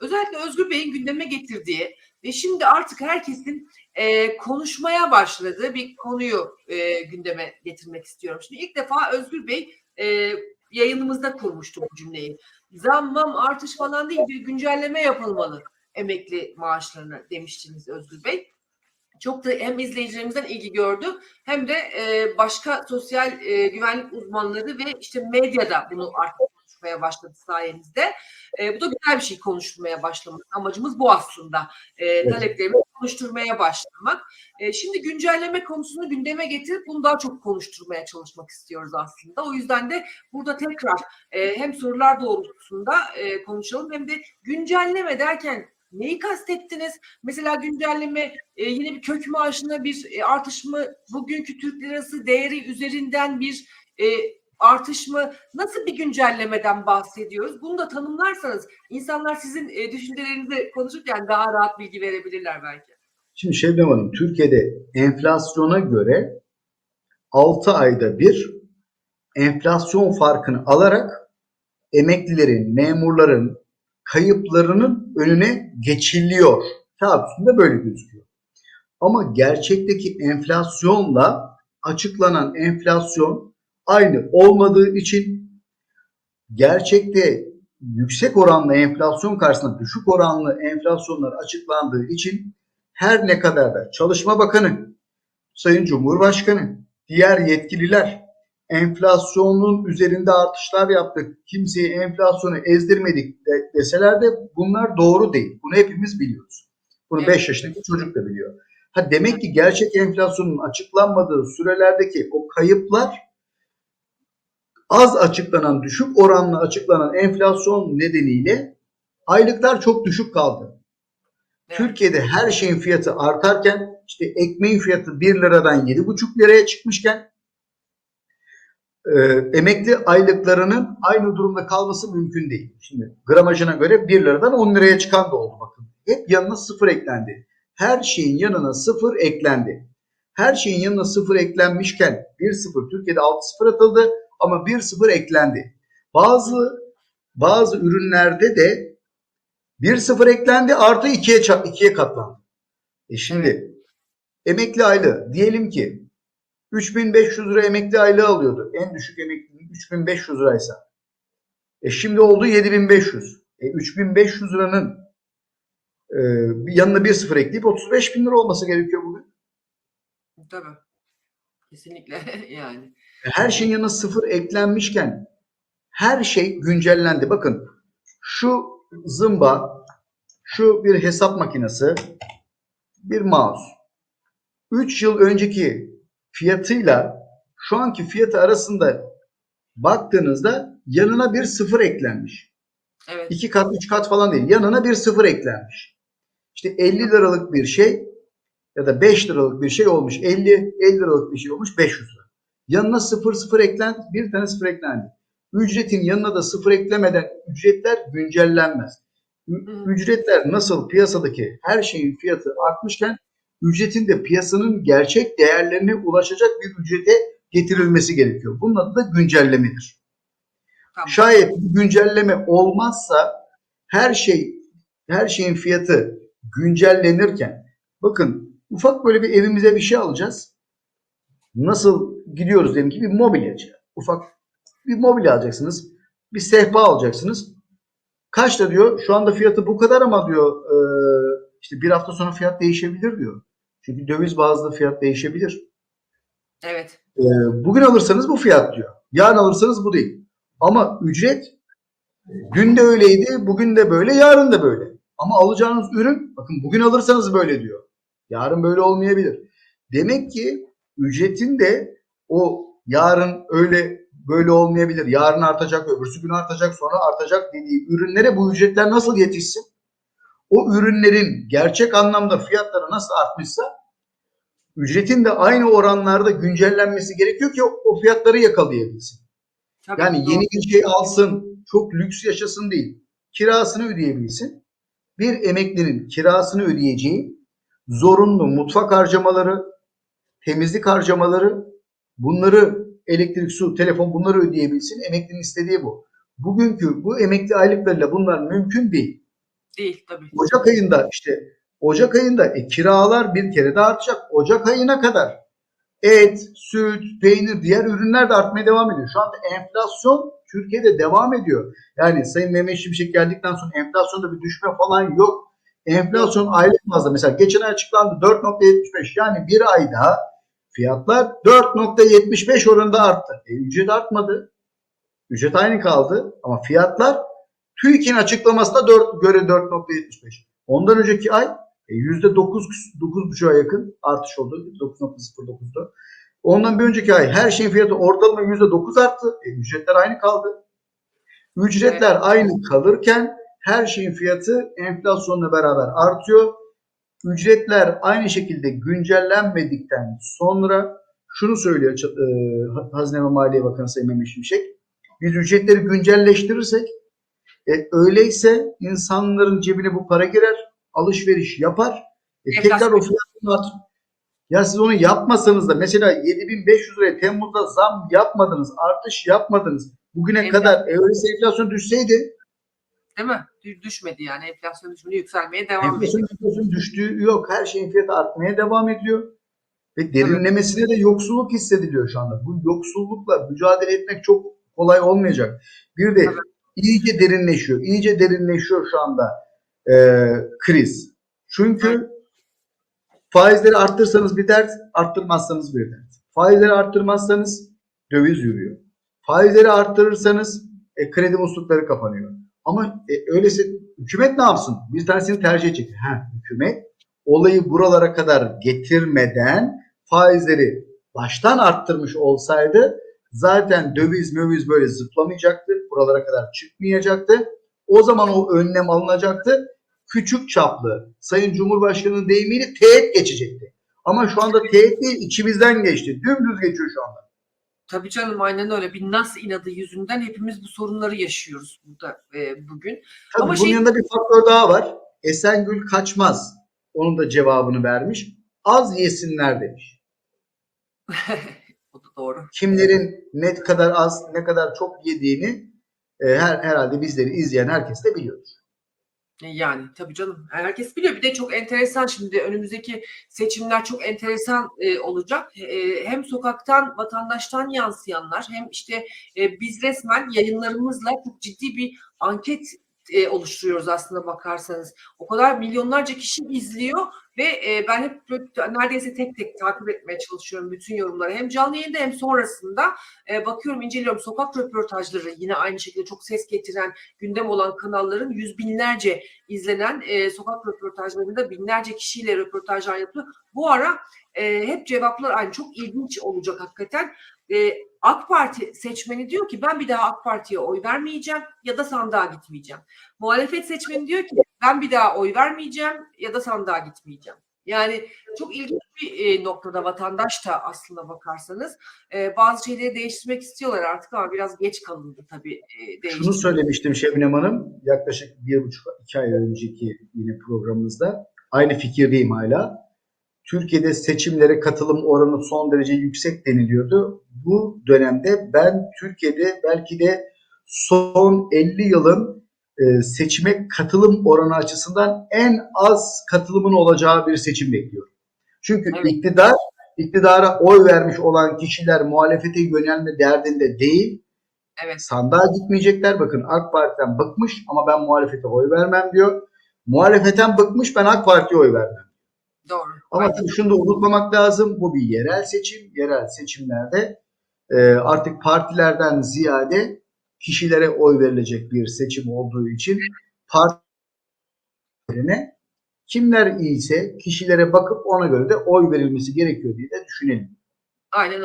özellikle Özgür Bey'in gündeme getirdiği ve şimdi artık herkesin e, konuşmaya başladığı bir konuyu e, gündeme getirmek istiyorum. Şimdi ilk defa Özgür Bey e, yayınımızda kurmuştu bu cümleyi. Zammam artış falan değil bir güncelleme yapılmalı emekli maaşlarına demiştiniz Özgür Bey. Çok da hem izleyicilerimizden ilgi gördü hem de e, başka sosyal e, güvenlik uzmanları ve işte medyada bunu artık konuşmaya başladı sayenizde. E, bu da güzel bir şey konuşturmaya başlamak. Amacımız bu aslında. E. Taleplerimizi konuşturmaya başlamak. E, şimdi güncelleme konusunu gündeme getirip bunu daha çok konuşturmaya çalışmak istiyoruz aslında. O yüzden de burada tekrar e, hem sorular doğrultusunda e, konuşalım hem de güncelleme derken neyi kastettiniz? Mesela güncelleme e, yine bir kök maaşına bir e, artış mı? Bugünkü Türk lirası değeri üzerinden bir e, artış mı? Nasıl bir güncellemeden bahsediyoruz? Bunu da tanımlarsanız insanlar sizin e, düşüncelerinizi konuşurken daha rahat bilgi verebilirler belki. Şimdi Şebnem Hanım, Türkiye'de enflasyona göre 6 ayda bir enflasyon farkını alarak emeklilerin, memurların kayıplarının önüne geçiliyor. Üstünde böyle gözüküyor. Ama gerçekteki enflasyonla açıklanan enflasyon aynı olmadığı için gerçekte yüksek oranlı enflasyon karşısında düşük oranlı enflasyonlar açıklandığı için her ne kadar da Çalışma Bakanı, Sayın Cumhurbaşkanı, diğer yetkililer enflasyonun üzerinde artışlar yaptık, kimseyi enflasyonu ezdirmedik de, deseler de bunlar doğru değil. Bunu hepimiz biliyoruz. Bunu Evet. 5 yaşındaki çocuk da biliyor. Ha demek ki gerçek enflasyonun açıklanmadığı sürelerdeki o kayıplar az açıklanan, düşük oranlı açıklanan enflasyon nedeniyle aylıklar çok düşük kaldı. Evet. Türkiye'de her şeyin fiyatı artarken işte ekmeğin fiyatı 1 liradan 7,5 liraya çıkmışken e, emekli aylıklarının aynı durumda kalması mümkün değil. Şimdi gramajına göre 1 liradan 10 liraya çıkan da oldu bakın. Hep yanına sıfır eklendi. Her şeyin yanına sıfır eklendi. Her şeyin yanına sıfır eklenmişken 1-0 Türkiye'de 6-0 atıldı ama 1-0 eklendi. Bazı bazı ürünlerde de 1-0 eklendi artı 2'ye çarp 2'ye katlandı. E şimdi emekli aylığı diyelim ki 3500 lira emekli aylığı alıyordu. En düşük emekli 3500 liraysa. E şimdi oldu 7500. E 3500 liranın e, yanına 1-0 ekleyip 35 bin lira olması gerekiyor bugün. Tabii. Kesinlikle yani. E, Her şeyin yanına sıfır eklenmişken her şey güncellendi. Bakın şu zımba, şu bir hesap makinesi, bir mouse. 3 yıl önceki fiyatıyla şu anki fiyatı arasında baktığınızda yanına bir sıfır eklenmiş. Evet. 2 kat, 3 kat falan değil. Yanına bir sıfır eklenmiş. İşte 50 liralık bir şey ya da 5 liralık bir şey olmuş. 50, 50 liralık bir şey olmuş 500 lira. Yanına sıfır sıfır eklen, bir tane sıfır eklendi. Ücretin yanına da sıfır eklemeden ücretler güncellenmez. Ücretler nasıl piyasadaki her şeyin fiyatı artmışken ücretin de piyasanın gerçek değerlerine ulaşacak bir ücrete getirilmesi gerekiyor. Bunun adı da güncellemedir. Tamam. Şayet bu güncelleme olmazsa her şey her şeyin fiyatı güncellenirken bakın ufak böyle bir evimize bir şey alacağız. Nasıl gidiyoruz diyelim ki bir mobilyacı. Ufak bir mobilya alacaksınız. Bir sehpa alacaksınız. Kaçta diyor? Şu anda fiyatı bu kadar ama diyor e, işte bir hafta sonra fiyat değişebilir diyor. Çünkü döviz bazlı fiyat değişebilir. Evet. E, bugün alırsanız bu fiyat diyor. Yarın alırsanız bu değil. Ama ücret dün de öyleydi, bugün de böyle, yarın da böyle. Ama alacağınız ürün bakın bugün alırsanız böyle diyor. Yarın böyle olmayabilir. Demek ki ücretin de o yarın öyle böyle olmayabilir. Yarın artacak, öbürsü gün artacak, sonra artacak dediği ürünlere bu ücretler nasıl yetişsin? O ürünlerin gerçek anlamda fiyatları nasıl artmışsa ücretin de aynı oranlarda güncellenmesi gerekiyor ki o- fiyatları yakalayabilsin. Tabii. Yani Doğru. yeni bir şey alsın, çok lüks yaşasın değil. Kirasını ödeyebilsin. Bir emeklinin kirasını ödeyeceği zorunlu mutfak harcamaları, temizlik harcamaları, bunları elektrik, su, telefon bunları ödeyebilsin. Emeklinin istediği bu. Bugünkü bu emekli aylıklarıyla bunlar mümkün değil. Değil tabii. Ocak ayında işte Ocak ayında e, kiralar bir kere de artacak. Ocak ayına kadar et, süt, peynir, diğer ürünler de artmaya devam ediyor. Şu anda enflasyon Türkiye'de devam ediyor. Yani Sayın Mehmet Şimşek geldikten sonra enflasyonda bir düşme falan yok. Enflasyon aylık bazda mesela geçen ay açıklandı 4.75 yani bir ayda fiyatlar 4.75 oranında arttı. E, ücret artmadı. Ücret aynı kaldı ama fiyatlar TÜİK'in açıklamasına 4, göre 4.75. Ondan önceki ay e, %9 9,5'a yakın artış oldu. 9.09'da. Ondan bir önceki ay her şeyin fiyatı ortalama %9 arttı. E, ücretler aynı kaldı. Ücretler aynı kalırken her şeyin fiyatı enflasyonla beraber artıyor. Ücretler aynı şekilde güncellenmedikten sonra şunu söylüyor e, Hazine ve Maliye Bakanı Sayın Mehmet Şimşek. Biz ücretleri güncelleştirirsek e, öyleyse insanların cebine bu para girer, alışveriş yapar. E, tekrar o fiyatını artır. Ya siz onu yapmasanız da mesela 7500 liraya Temmuz'da zam yapmadınız, artış yapmadınız. Bugüne Enflasyon. kadar e, öyleyse enflasyon düşseydi Değil mi? Dü- Düşmedi yani enflasyon düşmedi yükselmeye devam ediyor. enflasyon, enflasyon düştüğü yok. Her şeyin fiyatı artmaya devam ediyor. Ve derinlemesine de yoksulluk hissediliyor şu anda. Bu yoksullukla mücadele etmek çok kolay olmayacak. Bir de Evet. iyice derinleşiyor. iyice derinleşiyor şu anda e, kriz. Çünkü faizleri arttırsanız bir dert, arttırmazsanız bir dert. Faizleri arttırmazsanız döviz yürüyor. Faizleri arttırırsanız e, kredi muslukları kapanıyor. Ama e, öyleyse hükümet ne yapsın? Bir tanesini tercih edecek. Ha, hükümet olayı buralara kadar getirmeden faizleri baştan arttırmış olsaydı zaten döviz möviz böyle zıplamayacaktı. Buralara kadar çıkmayacaktı. O zaman o önlem alınacaktı. Küçük çaplı Sayın Cumhurbaşkanı'nın deyimiyle teğet geçecekti. Ama şu anda teğet değil içimizden geçti. Dümdüz geçiyor şu anda. Tabii canım aynen öyle. Bir nas inadı yüzünden hepimiz bu sorunları yaşıyoruz burada e, bugün. Tabii Ama bunun şey- yanında bir faktör daha var. Esengül kaçmaz. Onun da cevabını vermiş. Az yesinler demiş. o da doğru. Kimlerin ne kadar az, ne kadar çok yediğini e, her herhalde bizleri izleyen herkes de biliyor. E, Yani tabii canım. Herkes biliyor. Bir de çok enteresan şimdi önümüzdeki seçimler çok enteresan e, olacak. E, hem sokaktan, vatandaştan yansıyanlar hem işte e, biz resmen yayınlarımızla çok ciddi bir anket e, oluşturuyoruz aslında bakarsanız. O kadar milyonlarca kişi izliyor ve e, ben hep neredeyse tek tek takip etmeye çalışıyorum bütün yorumları. Hem canlı yayında hem sonrasında e, bakıyorum, inceliyorum. Sokak röportajları yine aynı şekilde çok ses getiren, gündem olan kanalların yüz binlerce izlenen e, sokak röportajlarında binlerce kişiyle röportajlar yapılıyor. Bu ara e, hep cevaplar aynı. Çok ilginç olacak hakikaten. E, AK Parti seçmeni diyor ki ben bir daha AK Parti'ye oy vermeyeceğim ya da sandığa gitmeyeceğim. Muhalefet seçmeni diyor ki ben bir daha oy vermeyeceğim ya da sandığa gitmeyeceğim. Yani çok ilginç bir e, noktada vatandaş da aslında bakarsanız e, bazı şeyleri değiştirmek istiyorlar artık ama biraz geç kalındı tabii e, Şunu söylemiştim Şebnem Hanım yaklaşık bir buçuk iki ay önceki yine programımızda. Aynı fikirdeyim hala. Türkiye'de seçimlere katılım oranı son derece yüksek deniliyordu. Bu dönemde ben Türkiye'de belki de son 50 yılın e, seçime katılım oranı açısından en az katılımın olacağı bir seçim bekliyorum. Çünkü Evet. iktidar iktidara oy vermiş olan kişiler muhalefete yönelme derdinde değil Evet. sandığa gitmeyecekler. Bakın AK Parti'den bıkmış ama ben muhalefete oy vermem diyor. Muhalefetten bıkmış ben AK Parti'ye oy vermem. Doğru. Ama tabii şunu da unutmamak lazım. Bu bir yerel seçim. Yerel seçimlerde e, artık partilerden ziyade kişilere oy verilecek bir seçim olduğu için partilerine kimler iyiyse kişilere bakıp ona göre de oy verilmesi gerekiyor diye de düşünelim. Aynen